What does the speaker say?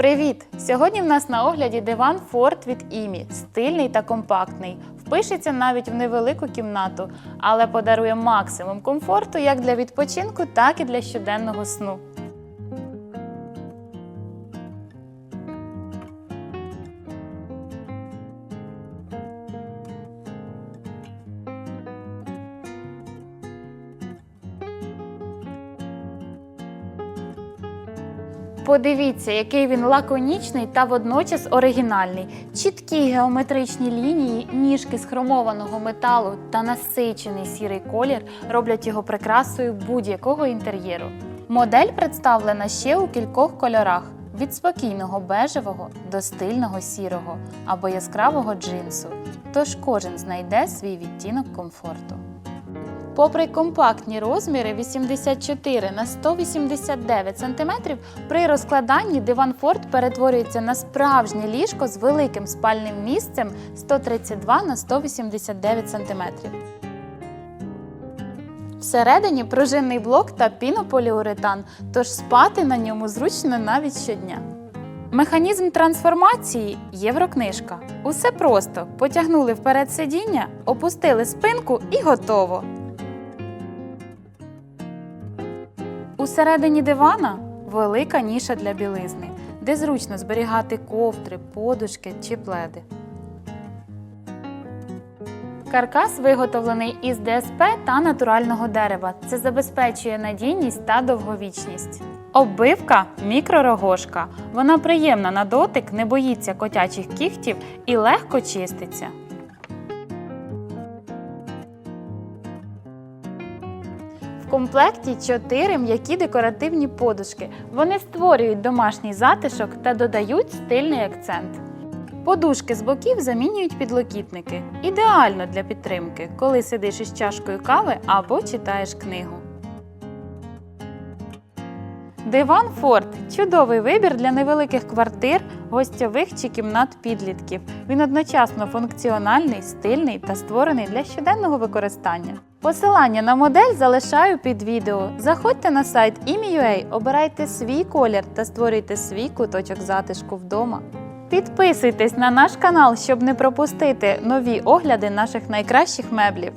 Привіт! Сьогодні в нас на огляді диван Ford від Імі. Стильний та компактний. Впишеться навіть в невелику кімнату, але подарує максимум комфорту як для відпочинку, так і для щоденного сну. Подивіться, який він лаконічний та водночас оригінальний. Чіткі геометричні лінії, ніжки з хромованого металу та насичений сірий колір роблять його прикрасою будь-якого інтер'єру. Модель представлена ще у кількох кольорах: від спокійного бежевого до стильного сірого або яскравого джинсу. Тож кожен знайде свій відтінок комфорту. Попри компактні розміри 84 на 189 см, при розкладанні диван Ford перетворюється на справжнє ліжко з великим спальним місцем 132 на 189 см. Всередині пружинний блок та пінополіуретан, тож спати на ньому зручно навіть щодня. Механізм трансформації єврокнижка. Усе просто потягнули вперед сидіння, опустили спинку і готово. Усередині дивана велика ніша для білизни, де зручно зберігати ковдри, подушки чи пледи. Каркас виготовлений із ДСП та натурального дерева. Це забезпечує надійність та довговічність. Оббивка мікророгошка. Вона приємна на дотик, не боїться котячих кігтів і легко чиститься. В комплекті чотири м'які декоративні подушки. Вони створюють домашній затишок та додають стильний акцент. Подушки з боків замінюють підлокітники. Ідеально для підтримки, коли сидиш із чашкою кави або читаєш книгу. Диван Форд чудовий вибір для невеликих квартир, гостьових чи кімнат підлітків. Він одночасно функціональний, стильний та створений для щоденного використання. Посилання на модель залишаю під відео. Заходьте на сайт imi.ua, обирайте свій колір та створюйте свій куточок затишку вдома. Підписуйтесь на наш канал, щоб не пропустити нові огляди наших найкращих меблів.